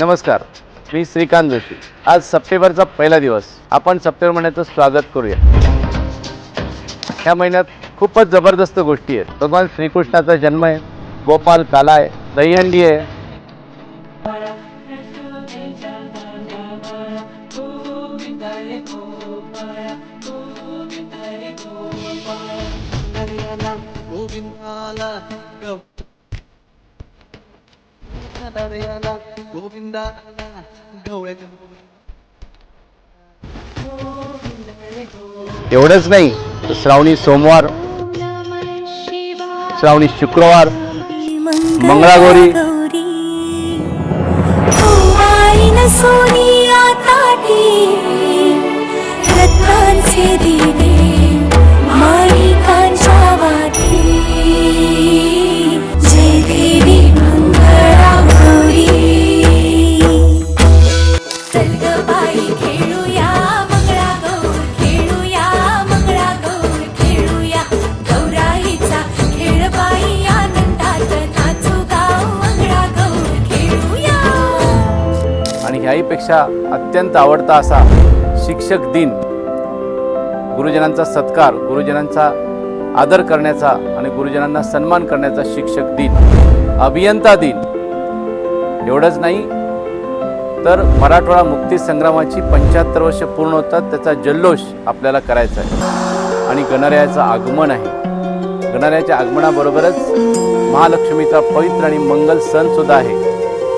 नमस्कार मी श्रीकांत जोशी. आज सप्टेंबरचा पहिला दिवस. आपण सप्टेंबर महिन्याचं स्वागत करूया. ह्या महिन्यात खूपच जबरदस्त गोष्टी आहेत. भगवान श्रीकृष्णाचा जन्म आहे गोपाल काला आहे दहीहंडी आहे. एवढंच नाही श्रावणी सोमवार श्रावणी शुक्रवार मंगळागौरी. आणि अत्यंत आवडता असा शिक्षक दिन. गुरुजनांचा सत्कार गुरुजनांचा आदर करण्याचा आणि गुरुजनांना सन्मान करण्याचा शिक्षक दिन. अभियंता दिन. एवढंच नाही तर मराठवाडा मुक्ती संग्रामाची पंच्याहत्तर वर्ष पूर्ण होतात त्याचा जल्लोष आपल्याला करायचा आहे. आणि गणरायाचं आगमन आहे. गणरायाच्या आगमनाबरोबरच महालक्ष्मीचा पवित्र आणि मंगल सण सुद्धा आहे.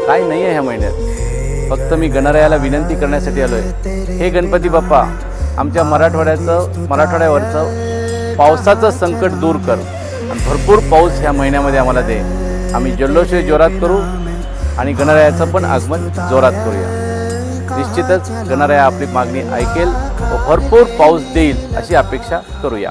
काय नाही आहे ह्या महिन्यात. फक्त मी गणरायाला विनंती करण्यासाठी आलो आहे हे गणपती बाप्पा आमच्या मराठवाड्याचं मराठवाड्यावरचं पावसाचं संकट दूर कर. आणि भरपूर पाऊस ह्या महिन्यामध्ये आम्हाला दे. आम्ही जल्लोष जोरात करू आणि गणरायाचं पण आगमन जोरात करूया. निश्चितच गणराया आपली मागणी ऐकेल व भरपूर पाऊस देईल अशी अपेक्षा करूया.